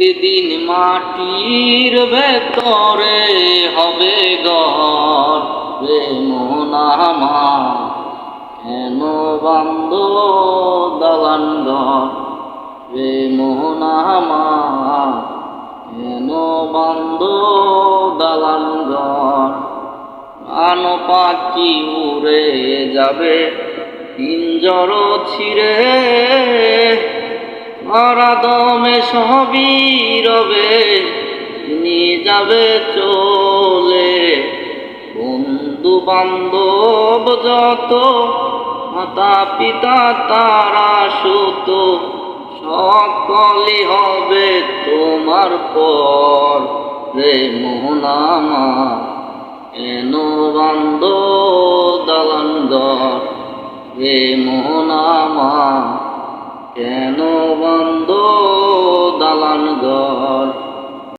একদিন মাটির ভেতরে হবে ঘর রে মোনামা কেন বান্দ দালান ঘর? রে মোনামা কেন বান্দ দালান ঘর? আন পাখি উড়ে যাবে পিঞ্জর ছিঁড়ে মারা দমে রবে নিয়ে যাবে চলে। বন্ধু বান্ধব যত মাতা পিতা তারা সুত সকলে হবে তোমার পর। রে মোহনামা এন বান্দ দালান ঘর রে মোহনামা, কেন বন্ধ দালান ঘর